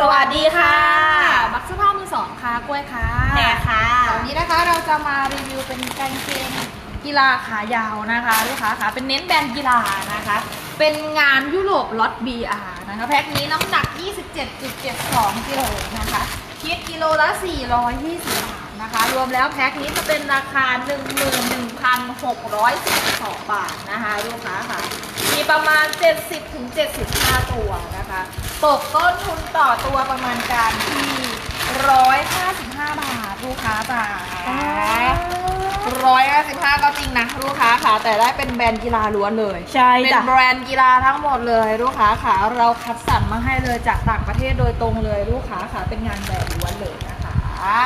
สวัสดีค่ะ มักเสื้อผ้ามือสองค่ะ กล้วยค่ะแพรค่ะวันนี้นะคะเราจะมารีวิวเป็นกางเกงกีฬาขายาวนะคะลูกค้าค่ะ เป็นเน้นแบรนด์กีฬานะคะ เป็นงานยุโรปล็อต BR นะคะ แพ็คนี้น้ำหนัก 27.72กิโลนะคะ คิดกิโลละ 420 บาทนะคะ รวมแล้วแพ็คนี้จะเป็นราคา 11,612 บาทนะคะลูกค้าค่ะมี ประมาณ 70-75 ตัวนะคะ ตกต้นทุนต่อตัวประมาณการที่ 155 บาทลูกค้าจ๋าร้อยห้าสิบห้าก็จริงนะลูกค้าค่ะ แต่ได้เป็นแบรนด์กีฬาล้วนเลย ใช่เป็นจ้ะแบรนด์กีฬาทั้งหมดเลยลูกค้าค่ะ เราคัดสรรมาให้เลยจากต่างประเทศโดยตรงเลยลูกค้าค่ะ เป็นงานแบรนด์ล้วนเลยนะคะ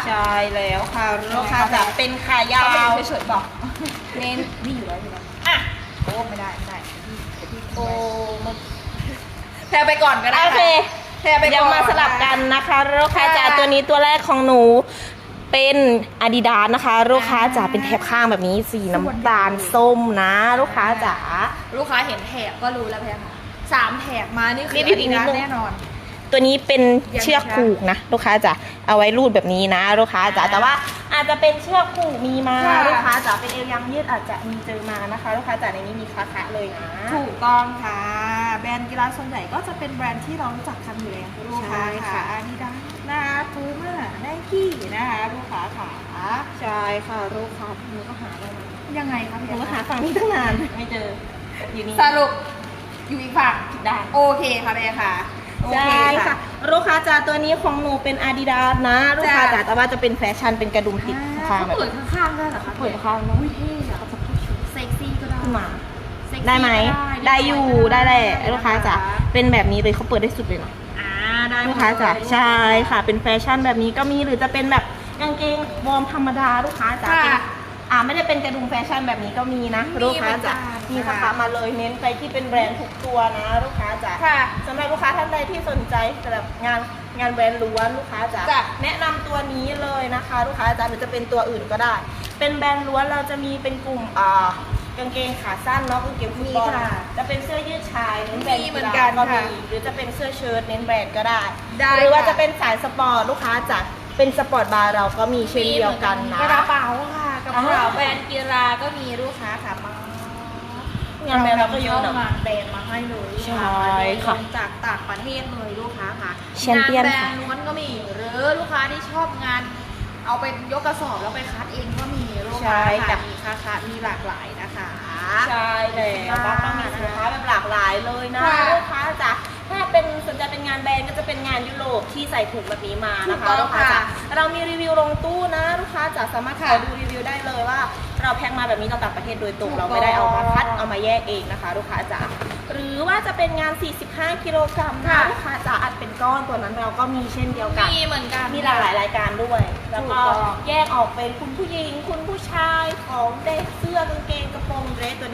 ใช่แล้วค่ะลูกค้าจะเป็นขายาเขาเป็นวเฉยๆบอกเน้นนี่อยู่แล้วอยู่แล้วอะโอ้ไม่ได้ไม่ได้เดี๋ยวพี่ โอ้มันแพรไปก่อนก็ได้โอเคแพรไปก่อนยังมาสลับกันนะคะลูกค้าจ๋าค่ะตัวนี้ตัวแรกของหนูเป็นอาดิดาสนะคะ ลูกค้าจ๋าเป็นแถบข้างแบบนี้สีน้ำตาลส้มนะ ลูกค้าจ๋าลูกค้าเห็นแถบก็รู้แล้วแพรค่ะสามแถบมานี่คือรีบๆอีกนิดนึงแน่นอน ตัวนี้เป็นเชือกผูกนะลูกค้าจ๋าเอาไว้รูดแบบนี้นะลูกค้าจ๋าอ่าแต่ว่าอาจจะเป็นเชือกผูกมีมาค่ะ ลูกค้าจ๋าเป็นเอวยางยืดอาจจะมีเจอมานะคะลูกค้าจ๋าในนี้มีคาคะเลยนะ ถูกต้องค่ะ แบรนด์กีฬาส่วนใหญ่ก็จะเป็นแบรนด์ที่เรารู้จักกันอยู่แล้วลูกค้าใช่ค่ะค่ะอาดิดาสนะคะพูม่าไนกี้นะคะลูกค้าค่ะใช่ค่ะลูกค้าหนูก็หาได้มายังไงคะหพี่นูก็หาฝั่งนี้ตั้งนานไม่เจออยู่นี่สรุปอยู่อีกฝั่งได้โอเคค่ะแม่ค่ะ โอเคใช่ค่ะ ลูกค้าจ๋าตัวนี้ของหนูเป็นอาดิดาสนะ ลูกค้าจ๋าจ้ะแต่ว่าจะเป็นแฟชั่นเป็นกระดุมติดอ่ข้างแบบเปิดข้างๆได้เหรอคะเปิดข้างเนอะอุ้ยเท่อะก็จะพูดชุดเซ็กซี่ก็ได้ขึ้นมาเซ็กซี่ได้ไหมก็ได้อยู่ได้แหละลูกค้าจ๋าะะเป็นแบบนี้เลยเขาเปิดได้สุดเลยเนาะอ่าได้หมดลูกค้าจ๋าเลยใช่ค่ะ เป็นแฟชั่นแบบนี้ก็มีหรือจะเป็นแบบกางเกงวอร์มธรรมดาลูกค้าจ๋าค่ะเป็น อ่าไม่ได้เป็นกระดุมแฟชั่นแบบนี้ก็มีนะมีลูกค้าจ๋าเหมือนกันมีราคามาเลยเน้นไปที่เป็นแบรนด์ทุกตัวนะลูกค้าจ๋าค่ะสำหรับลูกค้าท่านใดที่สนใจสำหรับงานงานแบรนด์ล้วนลูกค้าจ๋าจ้ะ แนะนำตัวนี้เลยนะคะ ลูกค้าจ๋าหรือจะเป็นตัวอื่นก็ได้ เป็นแบรนด์ล้วนเราจะมีเป็นกลุ่มอ่ากางเกงขาสั้นเนาะกางเกงฟุตบอลมีค่ะจะเป็นเสื้อยืดชายเน้นแบรนด์มีเหมือนกันก็ค่ะมีหรือจะเป็นเสื้อเชิ้ตเน้นแบรนด์ก็ได้ ได้หรือว่าค่ะ จะเป็นสายสปอร์ตลูกค้าจ๋า เป็นสปอร์ตบาร์เราก็มีเช่นเดียวกันนะ กระเป๋าค่ะกระเป๋าอ่าแบรนด์กีฬาก็มีลูกค้าค่ะมางานแบรนด์เราก็เยอะเข้าเนาะมาแบรนด์มาให้เลยใช่ค่ะโดยตรงจากต่างประเทศเลยลูกค้าค่ะแชมเปี้ยนงานแบรค่ะนด์ล้วนก็มีหรือลูกค้าที่ชอบงาน เอาไปยกกระสอบแล้วไปคัดเองก็มีลูกค้าค่ะมีค่าคัดมีหลากหลายนะคะ ใช่แล้วก็ต้องมีสินค้าแบบหลากหลายเลยนะค่ะลูกค้าจ๋าถ้า เป็นสนใจเป็นงานแบรนด์ก็จะเป็นงานยุโรปที่ใส่ถุงแบบนี้มานะคะถูกต้องลูกค้าจ๋าค่ะเรามีรีวิวลงตู้นะลูกค้าจ๋าสามารถค่ะขอดูรีวิวได้เลยว่า เราแพ็คมาแบบนี้จากต่างประเทศโดยตรงถูกเราไม่ได้เอามาคัดต้องเอามาแยกเองนะคะ ลูกค้าจ๋าหรือว่าจะเป็นงาน 45 กิโลกรัมนะค่ะ ลูกค้าจ๋าอัดเป็นก้อนตัวนั้นเราก็มีเช่นเดียวกัน มีเหมือนกัน มีหลากหลายรายการด้วย แล้วก็ถูกต้อง แยกออกเป็นคุณผู้หญิง คุณผู้ชายของเด็กเสื้อก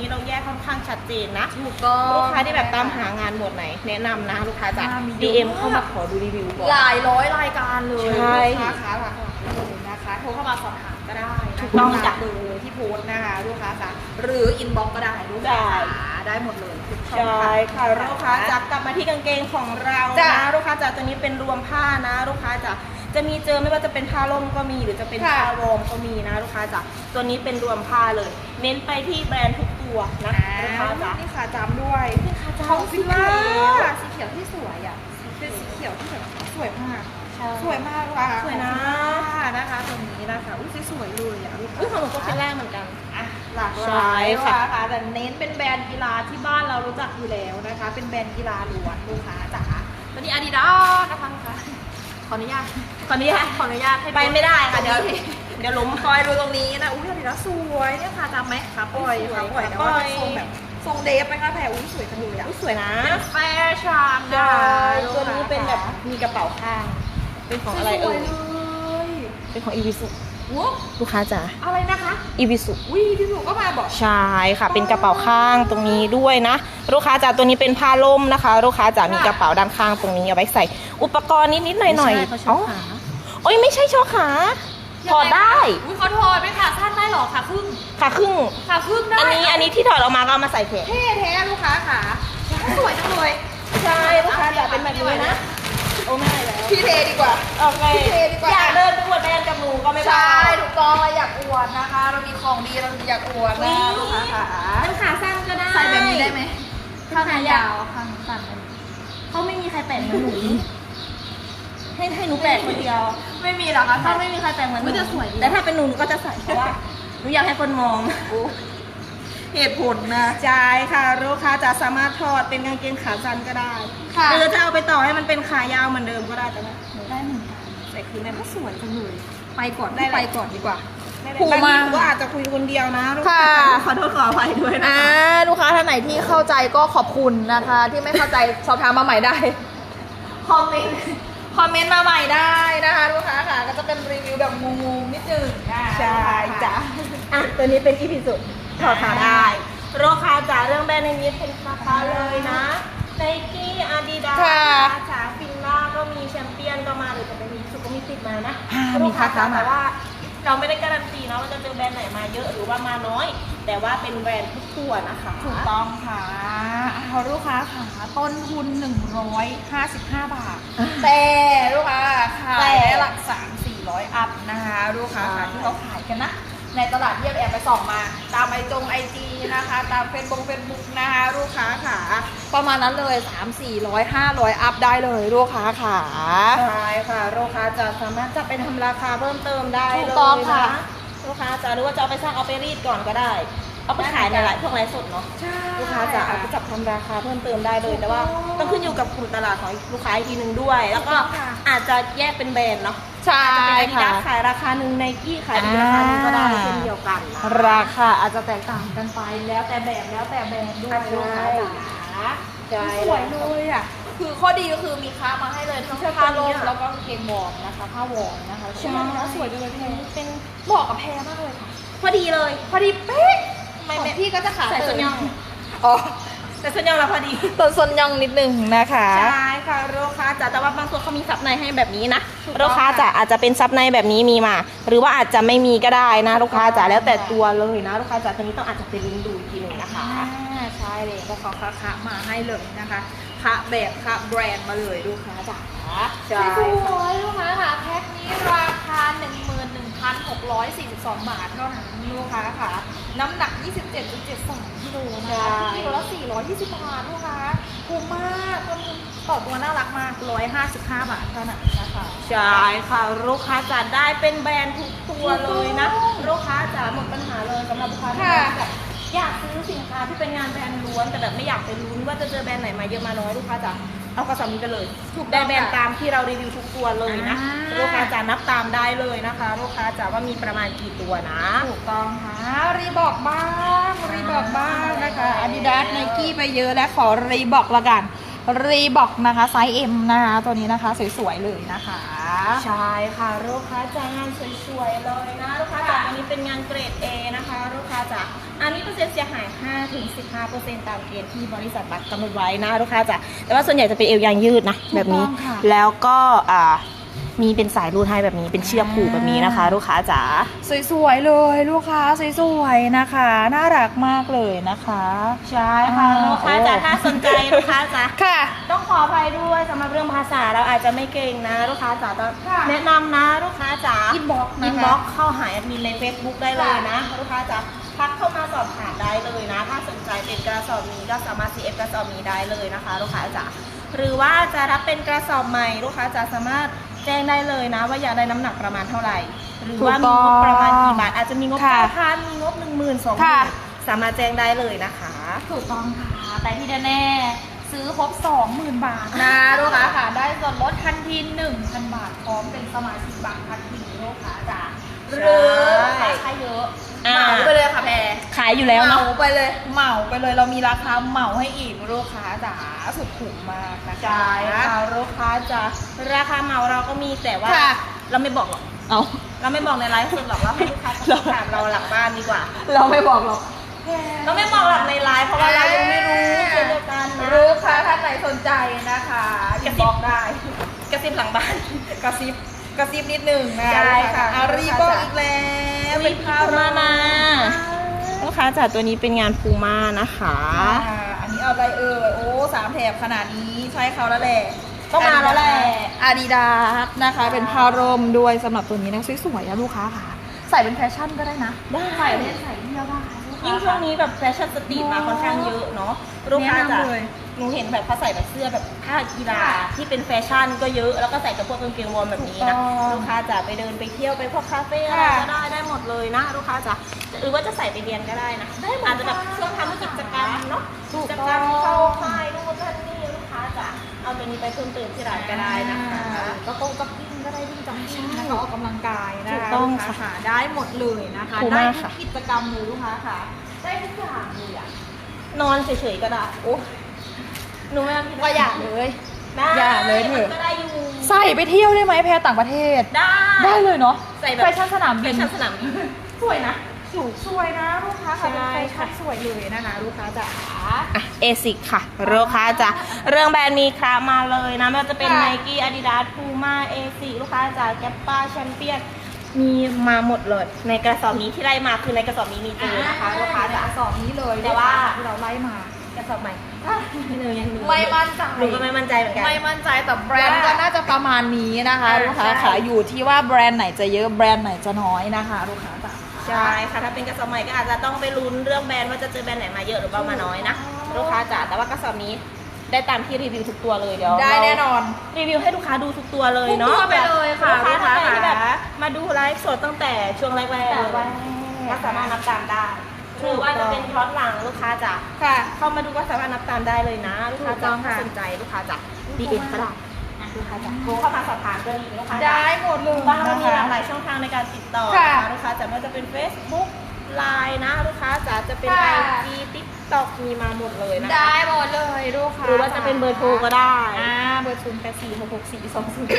นี้เราแยกค่อนข้างชัดเจนนะ ถูกต้องลูกค้าที่แบบตามหางานหมวดไหน แนะนำนะ ลูกค้าจะ อ่ามีเยอะ DM มากเข้ามาขอดูรีวิวก่อน หลายร้อยรายการเลยใช่ ลูกค้าคะหลากหลายเลยนะคะโทรเข้ามาสอบถามก็ได้นะถูกต้องจ้ะตามเบอร์ที่โพสต์นะคะลูกค้าคะหรืออินบ็อกก็ได้ลูกค้าได้ คะได้หมดเลยทุกช่องใช่ค่ะทางลูกค้าจะกลับมาที่กางเกงของเราจ้ะนะลูกค้าจะตัวนี้เป็นรวมผ้านะ ลูกค้าจะจะมีเจอไม่ว่าจะเป็นผ้าล่มก็มีหรือจะเป็นค่ะผ้าวอร์มก็มีนะ ลูกค้าจะตัวนี้เป็นรวมผ้าเลย เน้นไปที่แบรนด์ทุก ตัวนะลูกค้าจะนี่ขาจำด้วยนี่ขาจำของสีฟิเขีล่ายวสีเขียวที่สวยอะเป็นสีเขียวที่แบบสวยมากใช่สวยมากว่ะสวยนะของฟิล่านะคะตัวนี้นะคะอุ้ยสวยๆเลยอะลูกค้าอุ้ยของหนูก็เป็นแรกเหมือนกันอะหลากหใช่ลายค่ะค่ะแต่เน้นเป็นแบรนด์กีฬาที่บ้านเรารู้จักอยู่แล้วนะคะ เป็นแบรนด์กีฬาล้วนลูกค้าจ๋าตัวนี้อาดิดาสนะคะลูกค้าขออนุญาตขออนุญาตขออนุญาตให้ไปไม่ได้ค่ะเดี๋ยวเดี๋ยวล้มคอยดูตรงนี้นะ อุ้ยอาดิดาสสวยเนี่ยค่ะจำไหมขาปล่อยสวยขาปล่อยแต่ขาปล่ว่าอยเป็นทรงแบบทรงเดฟไหมคะแพรอุ้ยสวยจังเลยอะอุ๊ยสวยนะเป็นแฟชั่นใช่ะตัวนี้เป็นแบบมีกระเป๋าข้าง เป็นของอะไรสเอ่วยยเลยเป็นของอีวิสุว้าวลูกค้าจ๋าอะไรนะคะอีวิสุวิพี่หนูก็มาบอกใช่ค่ะ เป็นกระเป๋าข้างตรงนี้ด้วยนะ ลูกค้าจ๋าตัวนี้เป็นผ้าล่มนะคะ ลูกค้าจ๋ามีกระเป๋าด้านข้างตรงนี้เอาไว้ใส่ อุปกรณ์นิดๆหน่อยๆอ๋อโอ้ยไม่ใช่ช่อขา ถอดได้ อุ้ยเขาถอดไหมขาสั้นได้หรอขาครึ่งขาครึ่งขาครึ่งได้อันนี้อันนี้ที่ถอดออกมาก็เอามาใส่แขนเท่แท้ลูกค้าขาสวยจังเลยใช่ลูกค้าจ๋าเป็นแบบนี้นะโอ้ไม่ได้แล้วพี่เทดีกว่า โอเคพี่เทดีกว่า อยากเดินไปอวดแบรนด์กับหนูก็ไม่ได้ ใช่ถูกต้องเราอยากอวดนะคะ เรามีของดีเราอยากอวดนะลูกค้าค่ะมันขาสั้นก็ได้ ใส่แบบนี้ได้ไหมข้างขายยายาววข้างสั้นได้ไหมเขาไม่มีใครแต่งเหมือนหนู ให้ให้หนูแปลกคนเดียว ไม่มีหรอคะถ้าไม่มีใครแต่งเหมือนหนูอุ๊ยแต่สวยดีแต่ถ้าเป็นหนูหนูก็จะใส่เพราะว่าหนูอยากให้คนมอง เหตุผลนะใช่ค่ะลูกค้าจะสามารถถอดเป็นกางเกงขาสั้นก็ได้ค่ะหรือจะเอาไปต่อให้มันเป็นขายาวเหมือนเดิมก็ได้แต่ว่าหนูได้เหมือนกันใส่คืนได้ไหมก็สวยจังเลยไปก่อนได้ได้เลยไปก่อนดีกว่าไม่เป็นผูไรมาหนูก็อาจจะคุยคนเดียวนะลูกค่ะค้าขอโทษขออภัยด้วยนะอ่าคะลูกค้าท่านไหนที่เข้าใจก็ขอบคุณนะคะ ที่ไม่เข้าใจสอบถามมาใหม่ได้คอมเมนต์ คอมเมนต์มาใหม่ได้นะคะลูกค้าค่ะ ก็จะเป็นรีวิวแบบงงๆนิดนึงนะใช่จ้ะอะตัวนี้เป็นอีพีสุดถอดขาได้ลูกค้าจ๋าเรื่องแบรนด์ในนี้เป็นราคาเลยนะไนกี้อาดิดาสจ๋าฟินล่าก็มีแชมเปี้ยนก็มาหรือจะเป็นมีสุก็มีติดมานะอ่ามีค้าค้ามาแต่ว่า เราไม่ได้การันตีนะว่าจะเจอแบรนด์ไหนมาเยอะหรือว่ามาน้อย แต่ว่าเป็นแบรนด์ทุกตัวนะคะ ถูกต้องค่ะเอาลูกค้าค่ะต้นทุน 155 บาท แต่ลูกค้าขายได้หลัก3 400 อัพนะคะ ลูกค้าค่ะที่เขาขายกันนะ ในตลาดเทียบแอบไปส่องมา ตามไอจงไอจีนะคะ ตามเฟซบุ๊กเฟซบุ๊กนะคะลูกค้าค่ะประมาณนั้นเลย 3 400 500 อัพได้เลยลูกค้าค่ะใช่ค่ะลูกค้าจะสามารถจะไปทำราคาเพิ่มเติมได้ถูเลกต้องยค่ะนะลูกค้าจะหรือว่าจะเอาไปสร้างเอาไปรีดก่อนก็ได้ เอาไปขายในหลายพวกไลฟ์สดเนาะใช่ลูกค้าจะเอาไปจับทำราคาเพิ่มเติมได้เลยแต่ว่าถูกต้องต้องขึ้นอยู่กับกลุ่มตลาดของลูกค้าอีกทีหนึ่งด้วย แล้วก็ถูกต้ องค่ะอาจจะแยกเป็นแบรนด์เนาะใช่อาจจะเป็นอาดิค่ะดาสขายราคาหนึ่งไนกี้ขายอีกราคาหนึ่งก็ได้เช่นเดียวกันนะราคาอาจจะแตกต่างกันไปแล้วแต่แบบแล้วแต่แบรนด์ด้วยใช่ลูกค้าจ๋าใช่ สวยเลยอะ คือข้อดีก็คือมีค้ามาให้เลยทั้งใช่ผ้าลตัวมนี้อะแล้วก็กางเกงวอร์มนะคะผ้าวอร์มนะคะใช่ สวยจังเลยพี่เป็นเหมาะกับแพรมากเลยค่ะ พอดีเลย พอดีเป๊ะ ไม่ของไม่พี่ก็จะขาใส่ส้นยองอ๋อ แต่ส่วนใหญ่เราพอดีต้นส้นยองนิดนึงนะคะ ใช่ค่ะลูกค้าจ๋าแต่ว่าบางตัวเขามีซับในให้แบบนี้นะถูกต้องลูกค้าจ๋าอาจจะเป็นซับในแบบนี้มีมา หรือว่าอาจจะไม่มีก็ได้นะลูกค้าจ๋าแล้วแต่ตัวเลยนะลูกค้าจ๋าตัวนี้ต้องอาจจะเป็นลิงก์ดูอีกทีหนึ่งนะคะอ่าใช่เลยก็เขาคะคะมาให้เลยนะคะคะแบบคะแบรนด์มาเลยลูกค้าจ๋า ใช่สวยๆลูกค้าค่ะแพ็คนี้ราคา 11,642 บาทเท่านั้นลูกค้าค่ะ น้ำหนัก 27.72กิโลนะคะกิโลละ420 บาทลูกค้าคุ้มมากต้นทุนต่อตัวน่ารักมาก 155 บาทเท่านั้นนะคะใช่ค่ะ ลูกค้าจ๋าได้เป็นแบรนด์ทุกตัวเลยนะ ลูกค้าจ๋าหมดปัญหาเลยสำหรับลูกค้าที่ค่ะแบบอยากซื้อสินค้าที่เป็นงานแบรนด์ล้วนแต่แบบไม่อยากไปลุ้นว่าจะเจอแบรนด์ไหนมาเยอะมาน้อยลูกค้าจ๋า เอากระสอบนี้ไปเลยถูกต้ได้องแบรนด์ค่ะตามที่เรารีวิวทุกตัวเลยนะอ่า ลูกค้าจ๋านับตามได้เลยนะคะลูกค้าจ๋าว่ามีประมาณกี่ตัวนะ ถูกต้องค่ะรีบอกบ้างรีบอกบ้างนะคะอาดิดาสไนกี้ไปเยอะและขอรีบอกละกัน รีบอกนะคะไซส์ M นะคะตัวนี้นะคะสวยๆเลยนะคะ ใช่ค่ะลูกค้าจ๋างานสวยๆเลยนะลูกค้าจ๋าอันนี้เป็นงานเกรด A นะคะลูกค้าจ๋าอันนี้เปอร์เซ็นต์เสียหาย5ถึง15%ตามเกณฑ์ที่บริษัทบัตรกำหนดไว้นะลูกค้าจ๋าแต่ว่าส่วนใหญ่จะเป็นเอวยางยืดนะแบบนี้ถูกต้องค่ะแล้วก็อ่า มีเป็นสายรูดให้แบบนี้เป็นเชือกผูกแบบนี้นะคะ ลูกค้าจ๋าสวยๆเลยลูกค้าสวยๆนะคะ น่ารักมากเลยนะคะใช่ค่ะอ่าลูกค้าจ๋าโอ้ถ้าสนใจลูกค้าจ๋าค่ะ ต้องขออภัยด้วยสำหรับเรื่องภาษาเราอาจจะไม่เก่งนะ ลูกค้าจ๋าต้องค่ะแนะนำนะลูกค้าจ๋า inbox นะคะอินบ็อกเข้าหาแอดมินใน Facebook ได้เลยนะ ลูกค้าจ๋าทักเข้ามาสอบถามได้เลยนะ ถ้าสนใจเป็นกระสอบนี้ก็สามารถ CF กระสอบนี้ได้เลยนะคะ ลูกค้าจ๋าหรือว่าจะรับเป็นกระสอบใหม่ลูกค้าจ๋าสามารถ แจ้งได้เลยนะ ว่าอยากได้น้ำหนักประมาณเท่าไหร่ หรือว่าถูมีกต้องงบประมาณกี่บาทอาจจะมีงบค่ะ เก้าพันมีงบหนึ่งหมื่นสองหค่ะมื่นสามารถแจ้งได้เลยนะคะถูกต้องค่ะ แต่ที่แน่ๆซื้อครบ 20,000 บาทนะลูกค้าค่ะ ได้ส่วนลดทันที 1,000 บาท พร้อมเป็นสมาชิกบัตรทันทีลูกค้าจ้ะหรือราคาเยอะอ่าเหมาไปเลยค่ะแพรขายอยู่แล้วเหเนาะ มาไปเลยเหมาไปเลยเรามีราคาเหมาให้อีกลูกค้าจ๋าสุดถูกมากนะคะใช่ค่ะ ลูกค้าจะราคาเหมาเราก็มีแต่ว่า ค่ะ เราไม่บอกหรอกเอา เราไม่บอกในไลฟ์สดหรอกว่าให้ลูกค้าติดตามเราหลังบ้านดีกว่า เราไม่บอกหรอก เราไม่บอกหลักในไลฟ์เพราะว่าเรายังไม่รู้เช่นเดียวกันนะลูกค้าท่านไหนสนใจนะคะกระบซิอบกได้กระซิบหลังบ้าน กระซิบกระซิบนิดหนึ่งนะใช่ค่ะ อารีบอกอีกแล้วเป็นพามามา ลูกค้าจัดตัวนี้เป็นงานพูม่านะคะ อ่าอันนี้เอาอะไรเอ่ยโอ้สามแถบขนาดนี้ใช่เขาแล้วแหละต้องมาแล้วแหละ Adidas นะคะ เป็นผ้าร่มด้วยสำหรับตัวนี้นะสวยๆนะลูกค้าค่ะ ใส่เป็นแฟชั่นก็ได้นะ ได้ ใส่เล่นใส่เที่ยวได้ลูกค้า ยิ่งช่วงนี้แบบแฟชั่นสตรีทมาค่อนข้างเยอะเนาะลูกค้าแนะจะนำเลยหนูเห็นแบบเขาใส่แบบเสื้อแบบผ้ากีฬาค่ะที่เป็นแฟชั่นก็เยอะแล้วก็ใส่กับพวกกางเกงวอร์มแบบนี้นะถูกต้องลูกค้าจะไปเดินไปเที่ยวไปพวกคาเฟ่อะไรค่ะก็ได้ได้หมดเลยนะ ลูกค้าจะหรือว่าจะใส่ไปเรียนก็ได้นะได้หมดอาจจะแบบค่ะช่วงทำกิจกรรมเนาะถูกิกจต้องกรรมเข้าค่ายนู่นนั่นนี่ลูกค้าจะเอาตัวนี้ไปเพิ่มเติมที่ร้านก็ได้นะคะก็คงจ็ อกกิ้งก็ได้วิ่งจ็อกกิ้งนะคะออกกำลังกายนะถูกคะต้องลูกค้าค่ะได้หมดเลยนะคะ ถูกได้มากทุค่ะ กกิจกรรมเลยลูกค้าค่ะ ได้ทุกอย่างเลยอะนอนเฉยๆก็ได้โอ้หนูไม่ต้องคิดก็อยากเลย ได้อย่าเลยเถอะ มันก็ได้อยู่ใส่ไปเที่ยวได้ไหมแพรต่างประเทศ ได้ ได้เลยเนาะใส่แบบ แฟชั่นสนามเป็บินนชั้นสนามบินสวยนะ ถูกสวยนะลูกค้าค่ะใช่เป็นแฟชั่นค่ะสวยเลยนะคะลูกค้าจ๋าอะเอซิกค่ะลูกค้าจะเรื่องแบรนด์มีครามาเลยนะไม่ว่าจะเป็นค่ะไนกี้อาดิดาสพูม่าเอซิลูกค้าจะแกปป้าแชมเปี้ยนมีมาหมดเลยในกระสอบนี้ที่ไล่มาคือในกระสอบนี้มีเจอนะคะลูกค้าจะสอบนี้เลยแต่ว่าที่เราไล่มากระสอบใหม่ไม่เลยยังไม่มั่นใจหนูก็ไม่มั่นใจเหมือนกันไม่มั่นใจแต่แบรนด์ก็น่าจะประมาณนี้นะคะอ่าลูกค้าใช่ค่ะอยู่ที่ว่าแบรนด์ไหนจะเยอะแบรนด์ไหนจะน้อยนะคะลูกค้าจ๋า ใช่ค่ะถ้าเป็นกระสอบใหม่ก็อาจจะต้องไปลุ้นเรื่องแบรนด์ว่าจะเจอแบรนด์ไหนมาเยอะหรือว่ามาน้อยนะลูกค้าจ๋าแต่ว่ากระสอบนี้ได้ตามที่รีวิวทุกตัวเลยเดี๋ยวได้เราแน่นอน รีวิวให้ลูกค้าดูทุกตัวเลยเนาะทุกตัวไปเลยค่ะลูกค้าท่านไหนลูกค้าที่แบบมาดูไลฟ์สดตั้งแต่ช่วงแรกๆแต่ว่าก็สามารถนับตามได้หรือว่าจะเป็นพร้อมหลังลูกค้าจะค่ะเข้ามาดูก็สามารถนับตามได้เลยนะ ลูกค้าถูกต้จะองค่ะสนใจลูกค้าจะดีเอ็นก็ได้นะ ลูกค้าจะโทรเข้ามาสอบถามก็ดีลูกค้าจะได้หมดเลยบ้างเรามีหลากหนะคะลายช่องทางในการติดต่อค่ะนะคะลูกค้าจะไม่ว่าจะเป็น Facebook Line นะลูกค้าจะจะเป็นค่ะ IG TikTok มีมาหมดเลยนะคะได้หมดเลยลูกค้าหรือว่าจะเป็นเบอร์โทรก็ได้อ่าเบอร์ศูนย์แปดสี่หกหกสี่สองศูนย์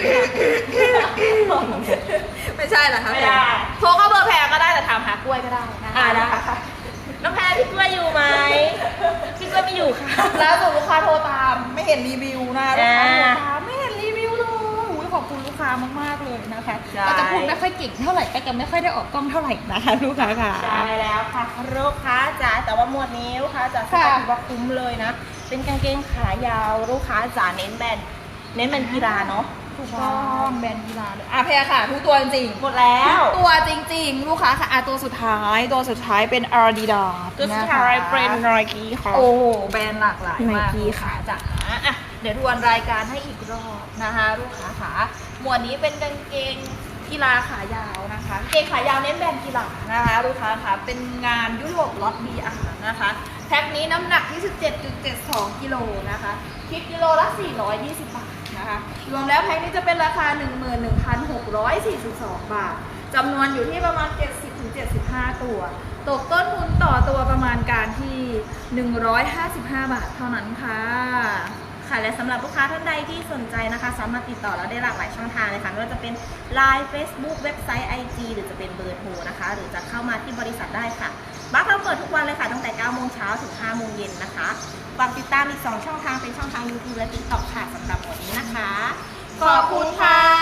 ไม่ใช่เหรอคะไม่ได้โทรเข้าเบอร์แพรก็ได้แต่ถามหากล้วยก็ได้นะคะอ่าได้ค่ะน้องแพรพี่กล้วยอยู่ไหมพี่กล้วยไม่อยู่ค่ะล่าสุดลูกค้าโทรตามไม่เห็นรีวิวนะลูกค้าอ่าโทรตามามากๆเลยนะคะใช่ก็จะพูดไม่ค่อยเก่งเท่าไหร่ก็จะไม่ค่อยได้ออกกล้องเท่าไหร่นะคะลูกค้าค่ะ ใช่แล้วค่ะลูกค้าจ๋าแต่ว่าหมวดนี้ลูกค้าจ๋าซื้อค่ะถือว่าคุ้มเลยนะ เป็นกางเกงขายาวลูกค้าจ๋าเน้นแบรนด์เน้นแบรนด์กีฬาเนาะถูกต้องแบรนด์กีฬาเลยอะแพรค่ะทุกตัวจริงๆหมดแล้วตัวจริงๆ ลูกค้าค่ะอะตัวสุดท้ายตัวสุดท้ายเป็น Adidas ตัวสุดท้ายเป็นรอยกี้ค่ะ โอ้โหแบรนด์หลากหลายมาก Nike ค่ะ จ๋าอะ เดี๋ยวทวนรายการให้อีกรอบนะคะลูกค้าค่ะหมวดนี้เป็นกางเกงกีฬาขายาวนะคะกางเกงขายาวเน้นแบรนด์กีฬานะคะลูกค้าค่ะเป็นงานยุโรปล็อต BR นะคะแพ็คนี้น้ำหนักที่ 17.72 กิโลนะคะคิดกิโลละ 420 บาทนะคะรวมแล้วแพ็คนี้จะเป็นราคา 11,642 บาทจำนวนอยู่ที่ประมาณ 70-75 ตัว ตกต้นทุนต่อตัวประมาณการที่ 155 บาทเท่านั้นค่ะ ค่ะ และสำหรับลูกค้าท่านใดที่สนใจนะคะ สามารถติดต่อเราได้หลากหลายช่องทางเลยค่ะไม่ว่าจะเป็น Line Facebook เว็บไซต์ IG หรือจะเป็นเบอร์โทรนะคะ หรือจะเข้ามาที่บริษัทได้ค่ะบัคเราเปิดทุกวันเลยค่ะตั้งแต่9โมงเช้าถึง5โมงเย็นนะคะฝากติดตามอีก 2 ช่องทางเป็นช่องทาง YouTube และ TikTok ค่ะสำหรับวันนี้นะคะ ขอบคุณค่ะ